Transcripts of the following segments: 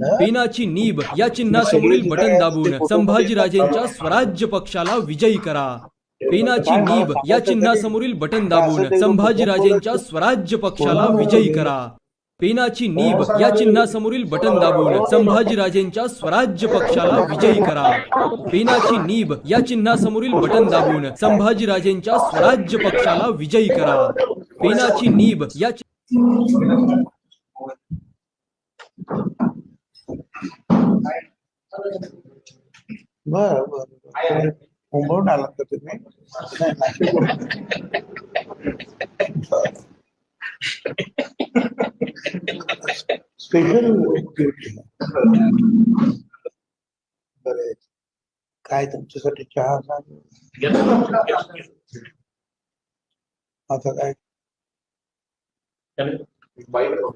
पेनाची nib या चिन्हासमोरील button दाबून संभाजीराजेंच्या स्वराज्य पक्षाला विजयी करा. पेनाची नीब या चिन्हासमोरील बटन दाबून संभाजीराजेंच्या स्वराज्य पक्षाला विजयी करा. पेनाची नीब या चिन्हासमोरील बटन दाबून संभाजीराजेंच्या स्वराज्य पक्षाला विजयी करा. पेनाची नीब या चिन्हासमोरील बटन दाबून संभाजीराजेंच्या स्वराज्य पक्षाला विजयी करा. पेनाची नीब या बर बर मुंबईहून आलात का तुम्ही. स्पेशल बरे काय तुमच्यासाठी चहा सांग आता काय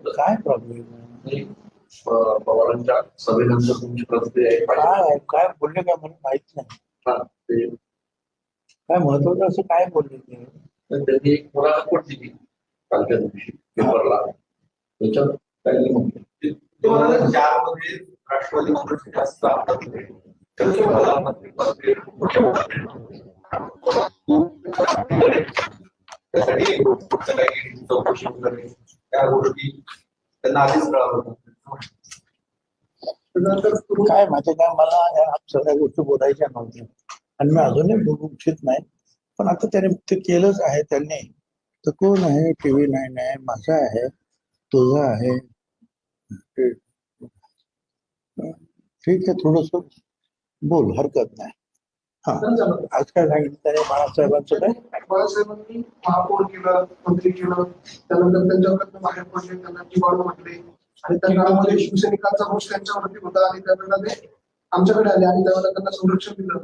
काय प्रॉब्लेम पवारांच्या सभेनंतर तुमची प्रतिक्रिया आहे काय आहे? काय बोलले काय मला माहीत नाही. हा, ते- काय महत्वाचं असं काय बोलले ते? तर त्यांनी एक मुलाखत पण दिली कालच्या दिवशी पेपरला. त्याच्यात त्यांनी म्हटलं मध्ये राष्ट्रवादी काँग्रेसचे जास्त. त्यासाठी काही चौकशी वगैरे त्या गोष्टी त्यांना आधीच कळालं होतं नंतर काय माहिती काय मला या सगळ्या गोष्टी बोलायच्या नव्हत्या. आणि मी अजूनही बोलू इच्छित नाही. पण आता त्याने ते केलंच आहे त्यांनी. तर कोण आहे? टीव्ही नाईन आहे माझा आहे तुझा आहे. ठीक आहे थोडस बोल हरकत नाही. हा. आज काय सांगितलं त्याने? बाळासाहेबांचं काय? बाळासाहेबांनी महापौर केलं मंत्री केलं. त्यानंतर त्यांच्याकडनं बाहेर पडले त्यांना जिवाणू म्हटले. आणि त्या काळामध्ये शिवसैनिकांचा रोष त्यांच्यावरती होता आणि त्यावेळेला ते आमच्याकडे आले आणि त्यावेळेला त्यांना संरक्षण दिलं.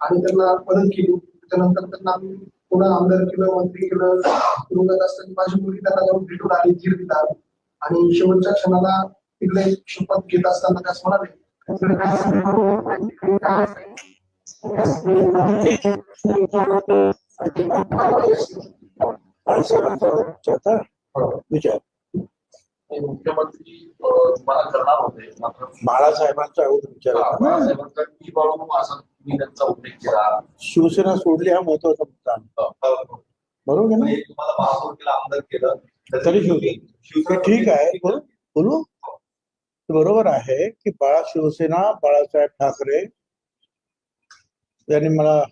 आणि त्यांना मदत केली. त्यानंतर त्यांना आम्ही पुन्हा आमदार केलं मंत्री केलं तुरुंगात असताना माझी मुलगी त्यांना जाऊन भेटून आली धीर दिला. आणि शेवटच्या क्षणाला तिकडे शपथ घेत असताना त्यास म्हणाले हो, विचार. मुख्यमंत्री तुम्हाला करणार होते. मात्र बाळासाहेबांचा विचार हा. बाळासाहेबांचा बाळू असा त्यांचा उल्लेख केला. शिवसेना सोडली हा महत्त्वाचा मुद्दा. बरोबर आहे ना? म्हणजे तुम्हाला महापौर केलं आमदार केलं. तरी शिवसेना. ठीक आहे. बोल? बोलू? ते बरोबर आहे की बाळा शिवसेना बाळासाहेब ठाकरे यांनी मला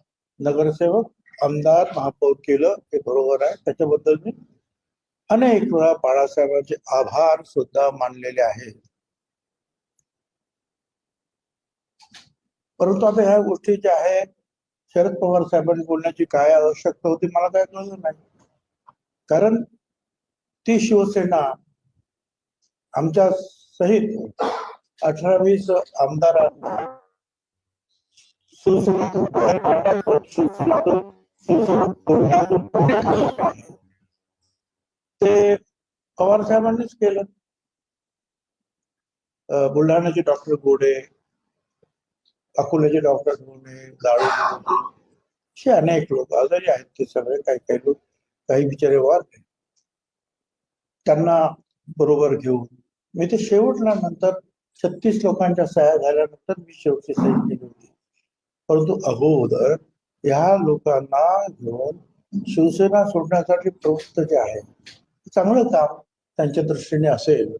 नगरसेवक आमदार महापौर केलं. हे बरोबर आहे. त्याच्याबद्दल मी अनेक वेळा बाळासाहेबांचे आभार सुद्धा मानलेले आहेत. परंतु आता ह्या गोष्टी ज्या आहेत शरद पवार साहेबांनी बोलण्याची काय आवश्यकता होती मला काय कळलं नाही. कारण ती शिवसेना आमच्या सहित अठरा वीस आमदारांना शिवसेना बाहेर काढण्याचं, शिवसेनेतून- शिवसेनेतून ते पवार साहेबांनीच केलं. बुलढाण्याचे डॉक्टर गोडे अकोल्याचे डॉक्टर गोडे लाडू असे अनेक लोक आजारी आहेत ते सगळे काही काही लोक काही बिचारे वार त्यांना बरोबर घेऊन मी ते शेवटला नंतर छत्तीस लोकांच्या सह्या झाल्यानंतर मी शेवटची सही केली होती. परंतु अगोदर ह्या लोकांना घेऊन शिवसेना सोडण्यासाठी प्रवृत्त जे आहे चांगलं काम त्यांच्या दृष्टीने असेल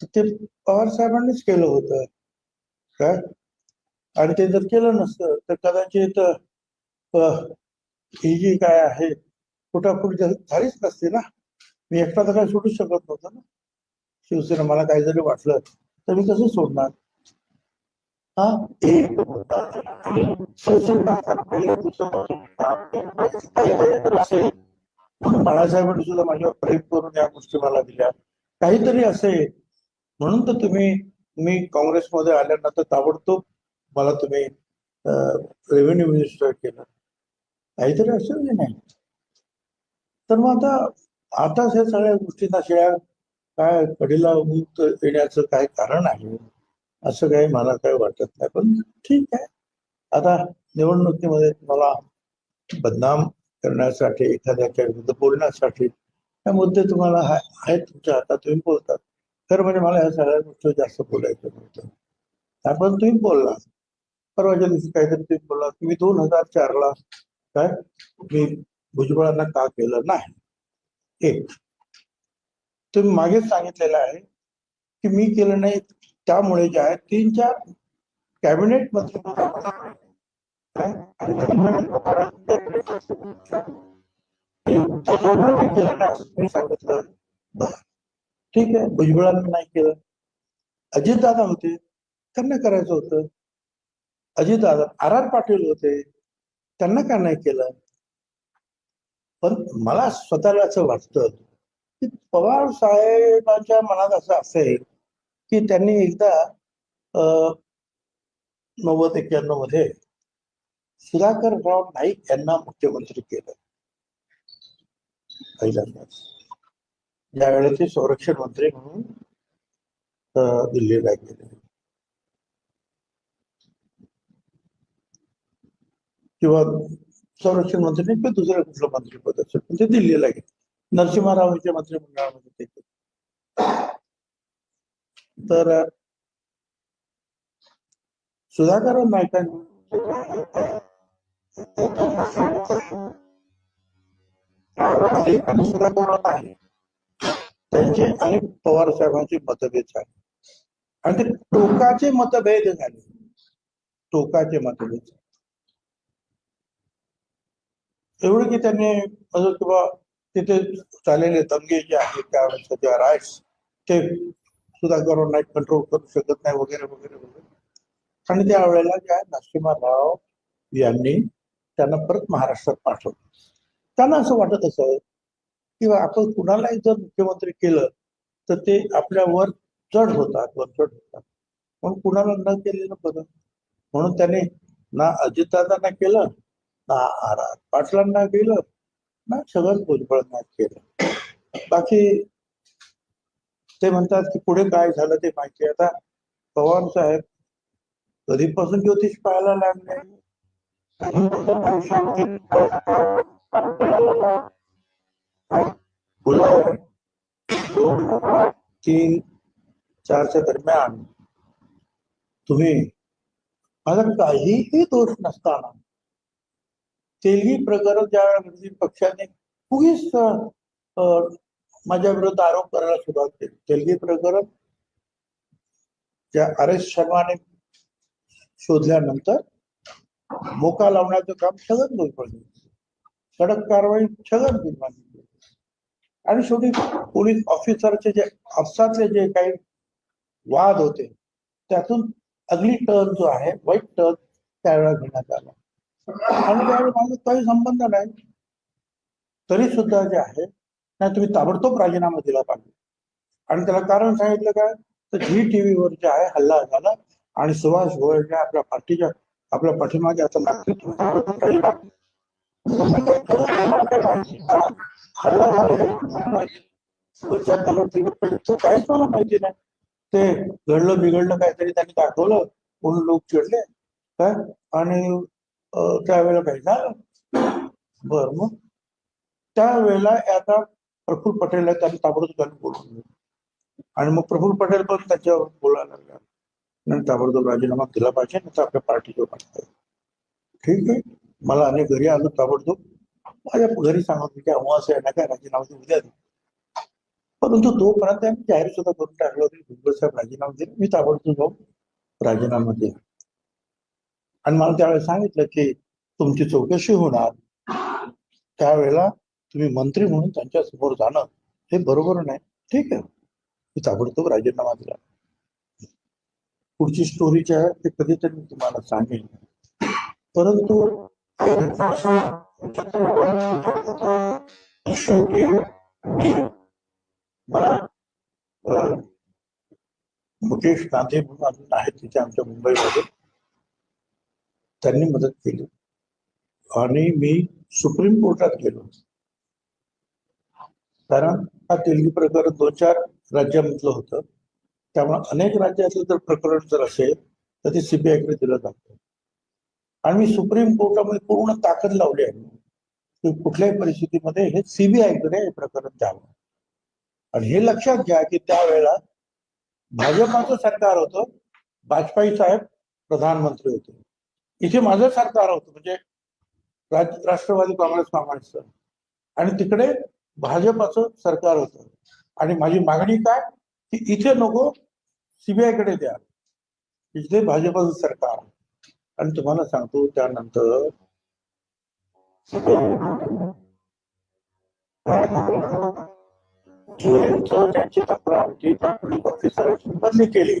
तर ते पवार साहेबांनीच केलं होतं. काय आणि ते जर केलं नसतं तर कदाचित ही जी काय आहे फुटाफूट झालीच नसती ना? मी एकटा तर काय सोडू शकत नव्हतो ना? शिवसेना मला काही जरी वाटलं तर मी कसं सोडणार? हा? एक बाळासाहेबांनी सुद्धा माझ्यावर प्रेम करून या गोष्टी मला दिल्या. काहीतरी असे. म्हणून तर तुम्ही मी काँग्रेसमध्ये आल्यानंतर ताबडतोब मला तुम्ही रेव्हेन्यू मिनिस्टर केलं. काहीतरी असेल की नाही? तर मग आता आताच ह्या सगळ्या गोष्टींना शिळ्या काय कडीला मुक्त येण्याचं काय कारण आहे? असं काही मला काही वाटत नाही. पण ठीक आहे. आता निवडणुकीमध्ये मला बदनाम करण्यासाठी एखाद्याच्या विरुद्ध बोलण्यासाठी. त्या मुद्दे तुम्हाला आहेत तुमच्या हातात तुम्ही बोलतात. तर म्हणजे मला ह्या सगळ्या गोष्टी जास्त बोलायचं नव्हतं आपण तुम्ही बोलला. परवाच्या दिवशी काहीतरी तुम्ही बोलला की मी दोन हजार चारला काय? मी भुजबळांना का केलं नाही? एक तुम्ही मागेच सांगितलेलं आहे की मी केलं नाही. त्यामुळे जे आहे तीन चार कॅबिनेट मंत्री सांगितलं ठीक आहे भुजबळांना नाही केलं. अजितदादा होते त्यांना करायचं होतं. अजितदादा आर आर पाटील होते त्यांना का नाही केलं? पण मला स्वतःला असं वाटतं की पवार साहेबांच्या मनात असं असेल की त्यांनी एकदा नव्वद एक्क्याण्णवमध्ये सुधाकर राव नाईक यांना मुख्यमंत्री केलं. पहिल्यांदाच. ज्यावेळेस ते संरक्षण मंत्री म्हणून दिल्लीला गेले. किंवा संरक्षण मंत्री नाही किंवा दुसरं कुठलं मंत्रिपद असेल पण ते दिल्लीला गेले. नरसिंहरावांच्या मंत्रिमंडळामध्ये ते तर सुधाकर नायकांनी काही आणि आहे त्यांचे आणि पवार साहेबांचे मतभेद झाले आणि ते टोकाचे मतभेद झाले टोकाचे मतभेद एवढं की त्यांनी असं किंवा तिथे झालेले दंगे जे आहेत त्यावेळेस किंवा राईट्स ते सुद्धा करून नाही कंट्रोल करू शकत नाही वगैरे वगैरे वगैरे आणि त्यावेळेला काय नरसिंहराव यांनी त्यांना परत महाराष्ट्रात पाठवलं. त्यांना असं वाटत असं किंवा आपण कुणालाही जर मुख्यमंत्री केलं तर ते आपल्यावर चढ होतात वर चढ होतात. म्हणून कुणाला न केलेलं बरं. म्हणून त्याने ना अजितदादांना केलं ना आर आर पाटलांना केलं ना छगन भुजबळांना केलं. बाकी ते म्हणतात की पुढे काय झालं ते माहिती आता पवार साहेब कधीपासून ज्योतिष पाहायला लागले? तीन चारच्या दरम्यान तुम्ही माझा काहीही दोष नसताना तेलगी प्रकरण ज्या विरोधी पक्षाने उगीच माझ्या विरुद्ध आरोप करायला सुरुवात केली. तेलगी प्रकरण ज्या आर एस शर्माने शोधल्यानंतर मोका लावण्याचं काम छगन भुजबळ कडक कारवाई छगन भुजबळ आणि शेवटी पोलीस ऑफिसरचे जे आपसातले जे काही वाद होते त्यातून अगली टर्न जो आहे वाईट टर्न त्यावेळेला घेण्यात आला. आणि त्यावेळेला माझा काही संबंध नाही. तरी सुद्धा जे आहे नाही तुम्ही ताबडतोब राजीनामा दिला पाहिजे. आणि त्याला कारण सांगितलं काय? तर झी टीव्हीवर जे आहे हल्ला झाला. आणि सुभाष गोयलने आपल्या पार्टीच्या आपल्या पाठीमागे आता काहीच मला माहिती नाही ते घडलं बिघडलं काहीतरी त्यांनी दाखवलं म्हणून लोक चिडले काय आणि त्यावेळेला काही झालं? बर मग. त्यावेळेला आता प्रफुल्ल पटेल आहे त्यांनी ताबडतोब त्यांनी बोलून आणि मग प्रफुल्ल पटेल पण त्याच्यावर बोलायला लागला नाही ताबडतोब राजीनामा दिला पाहिजे नाही तर आपल्या पार्टी पाठवायचं ठीक आहे? मला अनेक घरी आलो ताबडतोब. माझ्या घरी सांगत की अमावास आहे ना काय राजीनामा दे, उद्या दे परंतु तोपर्यंत आम्ही जाहीर सुद्धा करून टाकलं होतं. भुजबळ साहेब राजीनामा दिले. मी ताबडतोब जाऊन राजीनामा दिला. आणि मला त्यावेळेस सांगितलं की तुमची चौकशी होणार. त्यावेळेला तुम्ही मंत्री म्हणून त्यांच्यासमोर जाणं हे बरोबर नाही. ठीक आहे? मी ताबडतोब राजीनामा दिला. पुढची स्टोरी जी आहे ते कधीतरी मी तुम्हाला सांगेन. परंतु मला मुकेश गांधी म्हणून अजून आहेत तिथे आमच्या मुंबईमध्ये. त्यांनी मदत केली. आणि मी सुप्रीम कोर्टात गेलो. कारण हा तेलगी प्रकरण दोन चार राज्यामधलं होतं. त्यामुळे अनेक राज्यातलं जर प्रकरण जर असेल तर ते सीबीआयकडे दिलं जातं. आणि मी सुप्रीम कोर्टामध्ये पूर्ण ताकद लावली आहे. की कुठल्याही परिस्थितीमध्ये हे सीबीआयकडे हे प्रकरण द्यावं आणि हे लक्षात घ्या की त्यावेळेला भाजपाचं सरकार होतं. वाजपेयी साहेब प्रधानमंत्री होते. इथे माझं सरकार होतं म्हणजे राज- राष्ट्रवादी काँग्रेस काँग्रेसचं आणि तिकडे भाजपाचं सरकार होतं. आणि माझी मागणी काय? की इथे नको सीबीआयकडे द्या. इथे भाजपाचं सरकार. आणि तुम्हाला सांगतो त्यानंतर बदली केली.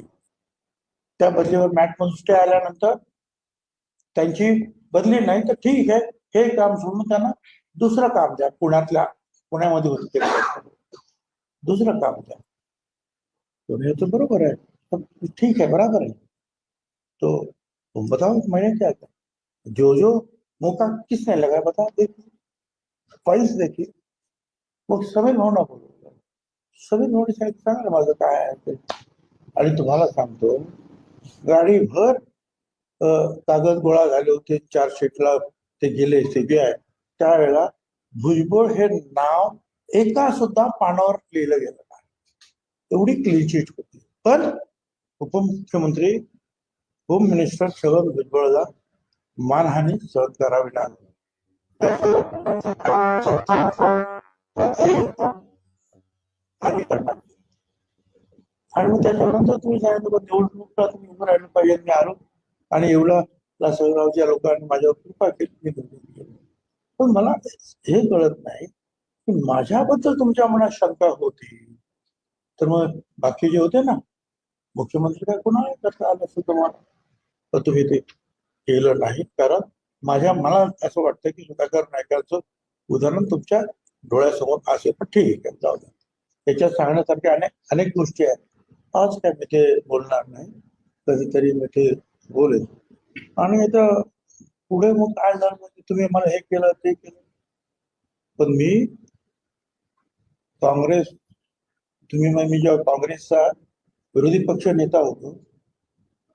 त्या बदलीवर मॅट म्हणून आल्यानंतर त्यांची बदली नाही तर ठीक आहे हे काम सोडून त्यांना दुसरं काम द्या. पुण्यातल्या पुण्यामध्ये होते दुसरं काम द्या. तो हे तर बरोबर आहे पण ठीक है बराबर है। तो तुम बताओ मैंने क्या किया जो जो मौका किसने लगाया बताओ देखिए फाइल्स देखिए। मग सगळे भावना बोलू। सगळे नोटीस आहेत सांगा ना माझं काय आहे ते आणि तुम्हाला सांगतो गाडीभर अं, कागद गोळा झाले होते चार्जशीटला ते गेले सीबीआय त्यावेळेला भुजबळ हे नाव एका सुद्धा पानावर लिहिलं गेलं एवढी क्लीन चिट होती. पण उपमुख्यमंत्री होम मिनिस्टर छगन भुजबळला मानहानी सहन करावी लागली. आणि त्याच्यानंतर तुम्ही सांगितलं बा, तुम्ही उभं राहिलं पाहिजे मी आलो. आणि एवढा लासलगावच्या लोकांनी माझ्यावर कृपा केली मी पण मला हे कळत नाही की माझ्याबद्दल तुमच्या मनात शंका होती. तर मग बाकी जे होते ना मुख्यमंत्री काय कोणाला करता आलं असं तुम्हाला. तर तुम्ही ते केलं नाही. कारण माझ्या मला असं वाटतं की सुधाकर नायकाचं उदाहरण तुमच्या डोळ्यासमोर असेल. पण ठीक आहे जाऊ द्या. त्याच्यात सांगण्यासारख्या अनेक अनेक गोष्टी आहेत. आज काय मी ते बोलणार नाही. कधीतरी मी ते बोलेन. आणि आता पुढे मग काय झालं म्हणजे तुम्ही मला हे केलं ते केलं. पण मी काँग्रेस तुम्ही मग मी जेव्हा काँग्रेसचा विरोधी पक्ष नेता होतो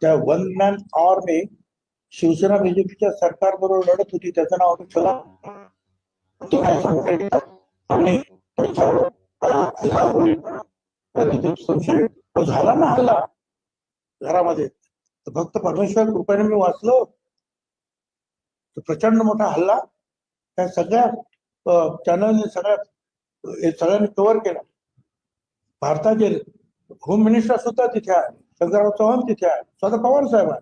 त्या वन मॅन आर्मी शिवसेना बीजेपीच्या सरकार बरोबर लढत होती त्याचं नाव होतं छोला झाला ना हल्ला घरामध्ये. फक्त परमेश्वर कृपेने मी वाचलो. तर प्रचंड मोठा हल्ला. त्या सगळ्या चॅनलने सगळ्या हे सगळ्यांनी कव्हर केला. भारताचे होम मिनिस्टर सुद्धा तिथे आहे. शंकरराव चव्हाण तिथे आहे. स्वतः पवार साहेब आहे.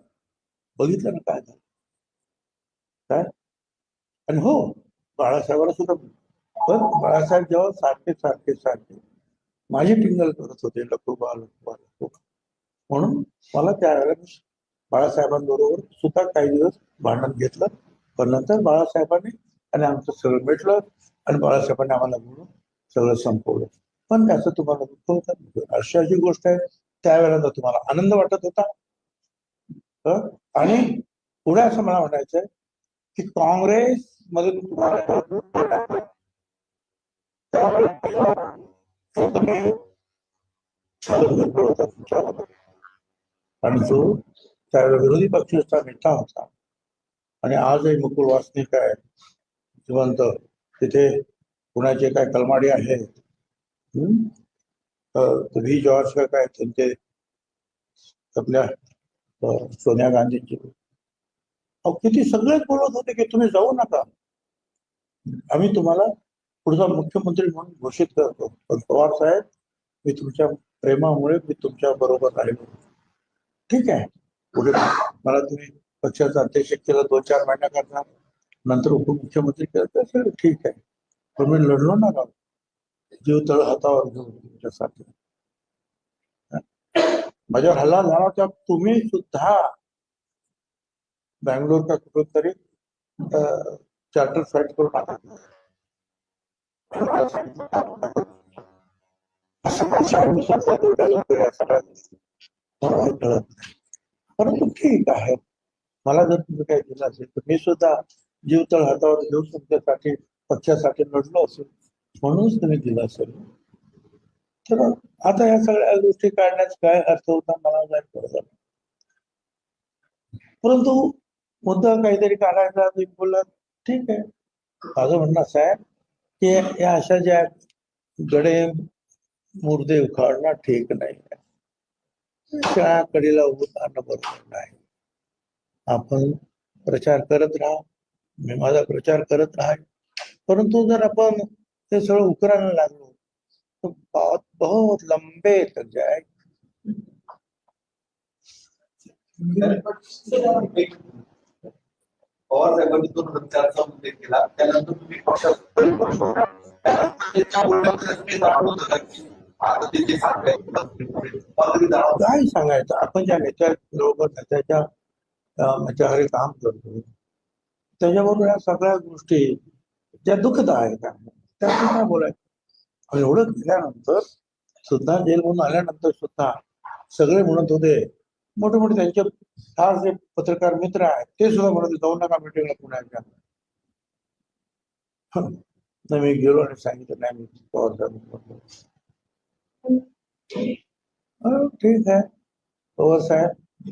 बघितलं ना काय झालं. काय? आणि हो बाळासाहेबांना सुद्धा पण बाळासाहेब जेव्हा सारखे सारखे सारखे माझी टिंगल करत होते लखोबा लखोबा लखोबा म्हणून मला त्यावेळेला मी बाळासाहेबांबरोबर सुद्धा काही दिवस भांडण घेतलं. पण नंतर बाळासाहेबांनी आणि आमचं सगळं भेटलं आणि बाळासाहेबांनी आम्हाला बोलून सगळं संपवलं. पण त्याचं तुम्हाला दुःख होतं. अशी अशी गोष्ट आहे. त्यावेळेला तुम्हाला आनंद वाटत होता. आणि पुढे असं मला म्हणायचंय की काँग्रेस मध्ये तुम्हाला आणि जो त्यावेळेला विरोधी पक्षाचा नेता होता. आणि आजही मुकुल वासनिक आहे. जिवंत. तिथे पुण्याचे काय कलमाडी आहेत. व्ही जॉर्ज का काय त्यांचे आपल्या सोनिया गांधींची. अहो किती सगळेच बोलत होते की तुम्ही जाऊ नका. आम्ही तुम्हाला पुढचा मुख्यमंत्री म्हणून घोषित करतो. पण पवार साहेब मी तुमच्या प्रेमामुळे मी तुमच्या बरोबर राहिलो. ठीक आहे. पुढे मला तुम्ही पक्षाचा अध्यक्ष केलं दोन चार महिन्या करणार नंतर उपमुख्यमंत्री केलं तर ठीक आहे. पण मी लढलो ना जीव तळ हातावर घेऊन तुमच्यासाठी माझ्यावर हल्ला झाला तेव्हा तुम्ही सुद्धा बँगलोर का कुठून तरी चार्टर फ्लाईट करून आला परंतु ठीक आहे. मला जर तुम्ही काही दिलं असेल तर मी सुद्धा जीव तळ हातावर घेऊन तुमच्यासाठी पक्षासाठी लढलो असेल. म्हणूनच तुम्ही दिला असेल तर आता या सगळ्या गोष्टी काढण्यात काय अर्थ होता मला काय कळत परंतु मुद्दा काहीतरी काढायचा तुम्ही बोलला ठीक आहे. माझं म्हणणं असं आहे की या अशा ज्या गडे मुर्दे उखाडणं ठीक नाही शाळा कडेला उभं राहणं बरोबर नाही. आपण प्रचार करत राहा मी माझा प्रचार करत राहा परंतु जर आपण ते सगळं उकरायला लागलो. बहुत बहुत लंबे तक जाए दोन उल्लेख केला त्यानंतर तुम्ही काय सांगायचं? आपण ज्या नेत्या बरोबर नेत्याच्या अं, काम करतो. त्याच्याबरोबर या सगळ्या गोष्टी ज्या दुःखद आहेत. त्यातून काय बोलायचं? एवढं केल्यानंतर सुद्धा जेलमधून आल्यानंतर सुद्धा सगळे म्हणत होते मोठे मोठे त्यांचे खास जे पत्रकार मित्र आहेत ते सुद्धा म्हणत होते जाऊ नका मिटिंगला पुण्याच्या नाही मी गेलो आणि सांगितलं नाही मी पवार ठीक आहे. पवार साहेब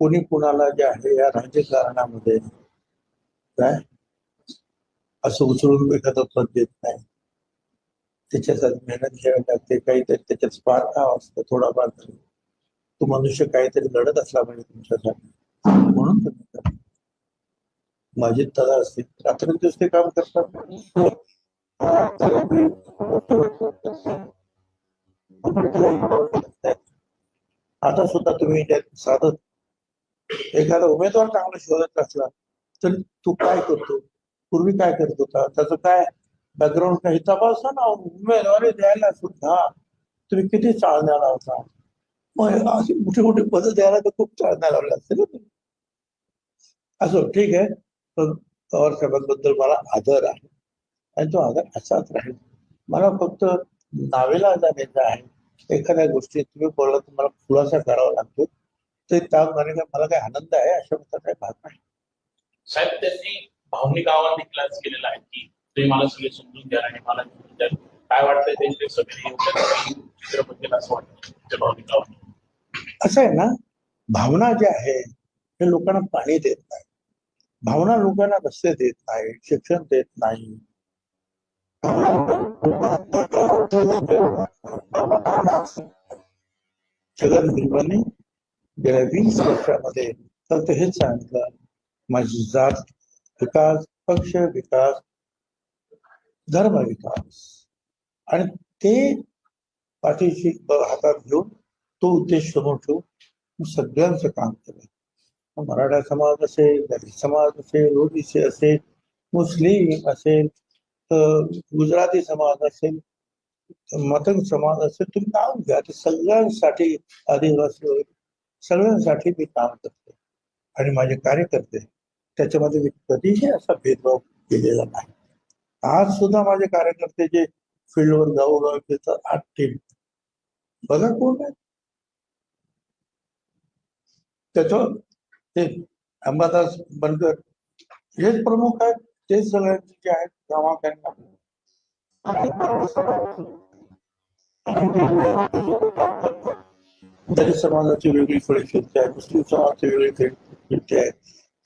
कोणी कुणाला जे आहे या राजकारणामध्ये काय? असं उचलून एखादं पद देत नाही. त्याच्यासाठी मेहनत घ्यावी लागते. काहीतरी त्याच्यात स्पार्क असतं थोडाफार तरी. तो मनुष्य काहीतरी लढत असला पाहिजे तुमच्यासाठी. म्हणून तुम्ही माझी तदा असते. रात्रंदिवस ते काम करतात. आता सुद्धा तुम्ही त्यात साधत एखादा उमेदवार चांगला शोधत असला तर तू काय करतो? पूर्वी काय करत होता? त्याचं काय बॅकग्राऊंड काही तपासा ना उमेदवारी द्यायला सुद्धा तुम्ही किती चालण्या लावता? मग अशी मोठी मोठी पद द्यायला तर खूप चालण्या लावल्या असतील ना तुम्ही. असो ठीक आहे. पण पवार साहेबांबद्दल मला आदर आहे. आणि तो आदर असाच राहील. मला फक्त नावेला जाण्याचा आहे. एखाद्या गोष्टी तुम्ही बोलला तुम्हाला खुलासा करावा लागतो. ते त्या काय मला काही आनंद आहे अशा प्रकारचा काही भाग नाही. साहेब त्यांनी भावनिक आव्हान देखील आज केलेलं आहे की तुम्ही मला सगळे समजून द्या आणि मला समजून काय वाटतंय त्यांच्या सगळे एवढं असं वाटतं ते भावनिक आव्हान असं आहे ना भावना जे आहे हे लोकांना पाणी देत नाही भावना लोकांना रस्ते देत नाही शिक्षण देत नाही. छगन भीमाने गेल्या वीस वर्षामध्ये तर हेच सांगितलं माझी जात विकास पक्ष विकास धर्म विकास. आणि ते पाठीशी हातात घेऊन तो उद्देश समोर ठेवून सगळ्यांचं काम केलं मराठा समाज असेल दलित समाज असेल ओबीसी असेल मुस्लिम असेल तर गुजराती समाज असेल मतंग समाज असेल तुम्ही नाव घ्या. ते सगळ्यांसाठी आदिवासी वगैरे सगळ्यांसाठी मी काम करते आणि माझे कार्यकर्ते त्याच्यामध्ये कधीही असा भेदभाव केलेला नाही. आज सुद्धा माझे कार्यकर्ते जे फील्डवर जाऊ फिरतात आठ टीम बघा कोण आहे? त्याचं ते अंबादास बनकर हेच प्रमुख आहेत तेच सगळ्यांचे जे आहेत गावा दलित समाजाची वेगळी फळे फिरते आहे मुस्लिम समाजाची वेगळी फळे फिरते आहे.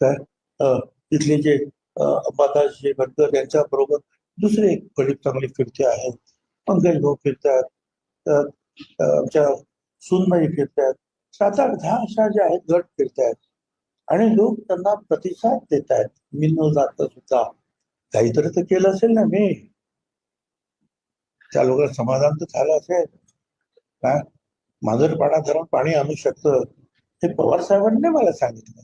तर तिथले जे अंबादासजी अंबादास जे यांच्या बरोबर दुसरे एक फळी चांगले फिरते आहेत. पंकज भाऊ फिरतात. आमच्या सुनबाई फिरतात. सात आठ दहा अशा ज्या आहेत गट फिरतायत. आणि लोक त्यांना प्रतिसाद देत आहेत मी न जाता सुद्धा. काहीतरी तर केलं असेल ना मी. त्या लोकांना समाधान तर झालं असेल. काय मांजरपाडा धरण पाणी आणू शकतं. हे पवार साहेबांनी मला सांगितलं.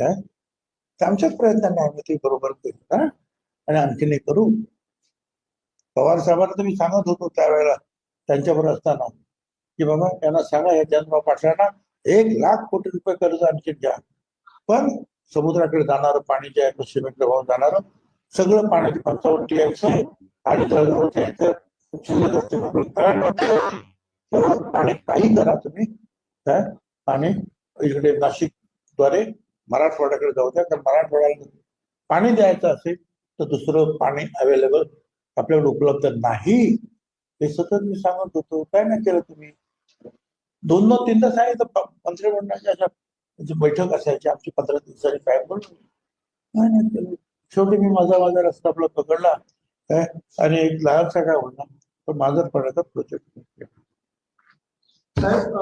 काय तर आमच्याच प्रयत्नाने आम्ही ते बरोबर करू ना आणि आणखीन करू. पवार साहेबांना तर मी सांगत होतो त्यावेळेला त्यांच्याबरोबर असताना की बाबा यांना सांगा या जन्म पाटलांना एक लाख कोटी रुपये कर्ज आणखी द्या पण समुद्राकडे जाणारं पाणी जे आहे पश्चिमेकडे वाहून जाणारं सगळं पाण्याची पंचावन्न यायचं आणि काही करा तुम्ही काय आणि इकडे नाशिकद्वारे मराठवाड्याकडे जाऊ द्या. कारण मराठवाड्याला पाणी द्यायचं असेल तर दुसरं पाणी अवेलेबल आपल्याकडे उपलब्ध नाही. हे सतत मी सांगत होतो. काय नाही केलं तुम्ही? दोन दोन तीनदा सांगितलं. मंत्रिमंडळाच्या अशा बैठक असायची आमची पंधरा दिवसाची काय बोलून काय नाही केलं. शेवटी मी माझा माझा रस्ता आपला पकडला. काय? आणि एक लहानसा काय होणार? पण माझा पडायचा प्रोजेक्ट साहेब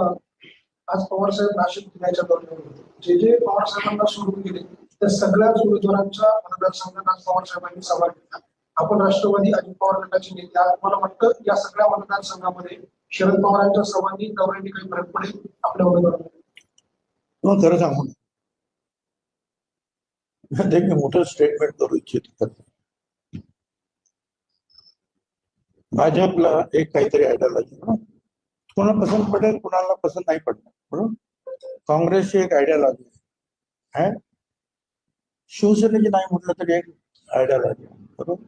आज पवार साहेब नाशिक जिल्ह्याच्या दौऱ्यावर होते. जे जे पवार साहेबांना सोडून गेले त्या सगळ्याच उमेदवारांच्या मतदारसंघात आज पवार साहेबांनी सभा घेतला. आपण राष्ट्रवादी अजित पवार गटाचे नेते आज मला वाटतं या सगळ्या मतदारसंघामध्ये शरद पवारांच्या सभांनी दौऱ्यांनी काही फरक पडेल? आपल्या उमेदवारांना हो, खरं सांगू ते मी मोठं स्टेटमेंट करू इच्छित. भाजपला एक काहीतरी आयडियोलॉजी कोणाला पसंत पडेल कोणाला पसंत नाही पडणार. म्हणून काँग्रेसची एक आयडियोलॉजी आहे शिवसेनेची नाही म्हटलं तरी एक आयडियोलॉजी बरोबर?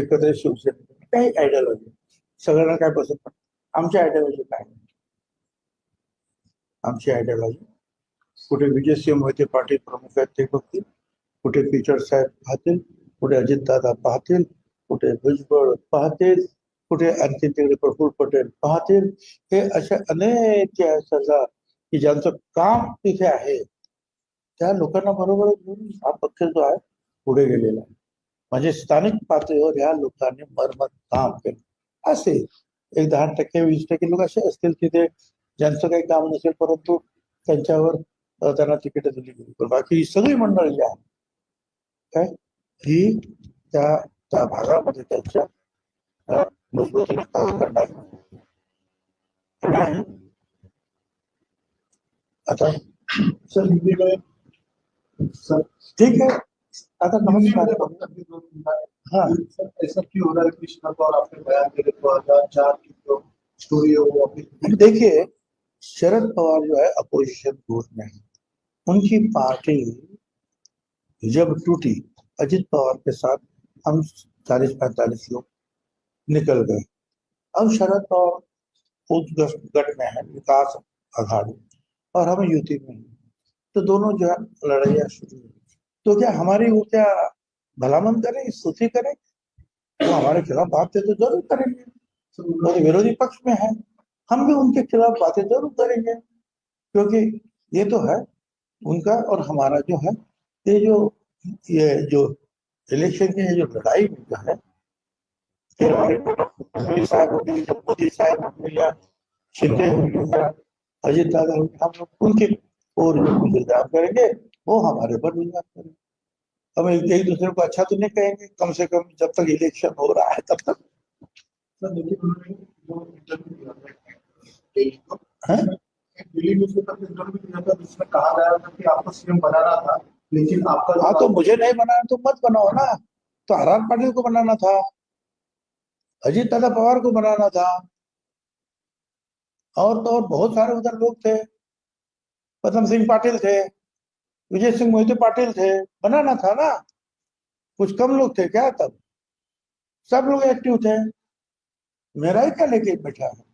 एकत्र शिवसेने. काही आयडियोलॉजी सगळ्यांना काय पसंत पडत आमची आयडियोलॉजी काय? आमची आयडियोलॉजी कुठे विजयसिंह मोहिते पाटील प्रमुख आहेत ते बघतील. कुठे पिचड साहेब पाहतील कुठे अजितदादा पाहतील कुठे भुजबळ पाहतील कुठे आणखी तिकडे प्रफुल्ल पटेल पाहतील. हे अशा अनेक जे सरदार की ज्यांचं काम तिथे आहे त्या लोकांना बरोबर घेऊन हा पक्ष जो आहे पुढे गेलेला आहे. म्हणजे स्थानिक पातळीवर या लोकांनी मरमत काम केलं. असे एक दहा टक्के वीस टक्के लोक असे असतील तिथे ज्यांचं काही काम नसेल परंतु त्यांच्यावर त्यांना तिकीट दिली गेली. पण बाकी ही सगळी मंडळी जी आहे काय? ही त्या त्या भागामध्ये त्यांच्या मजबूतीने काम करणार. आता सर हिंदीकडे सर ठीक आहे आता नमस्कार। हाँ। सर ऐसा क्यों हो रहा है? कि शरद पवार आपने बयान दे दो हज़ार चार की जो स्टोरी है वो अपनी देखिए शरद पवार जो है अपोजिशन ग्रुप में है। उनकी पार्टी जब टूटी अजित पवार के साथ हम चालीस पैंतालीस लोग निकल गए। अब शरद पवार उस में है विकास आघाड़ी। और हम यूति में हैं। तो दोनों जो है लड़ाइया शुरू हुई। तो क्या हमारी वो क्या भलामन करें स्तुति करें? वो हमारे खिलाफ बात तो ज़रूर करेंगे। वो तो विरोधी पक्ष में है। हम भी उनके खिलाफ बातें ज़रूर करेंगे। क्योंकि ये तो है उनका और हमारा जो है ये जो ये जो इलेक्शन की जो लड़ाई में जो है मोदी साहब हो गए, मोदी साहब या शिंदे हो गए या अजित दादा हम लोग उनके और जो कुछ इल्ज़ाम करेंगे वो हमारे पर इल्ज़ाम करेंगे हम एक दूसरे को अच्छा तो नहीं कहेंगे कम से कम जब तक इलेक्शन हो रहा है तब तक। हैं? कि लेकिन आपका हाँ तो मुझे नहीं बनाना तो मत बनाओ ना। तो आर पाटिल को बनाना था अजीत दादा पवार को बनाना था। और तो और बहुत सारे उधर लोग थे। पदम सिंह पाटिल थे, विजय सिंह मोहिते पाटिल थे, बनाना था ना। कुछ कम लोग थे क्या तब? सब लोग एक्टिव थे। मेरा ही क्या लेके बैठा है?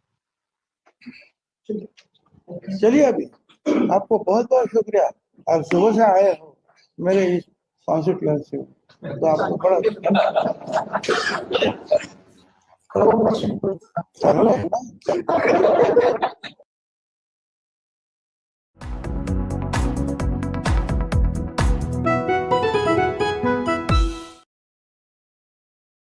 चलिए अभी, आपको बहुत बहुत शुक्रिया। आप सुबह से आए हो मेरे इस कॉन्स्टिट्यूंसी में तो आपको बड़ा Aku.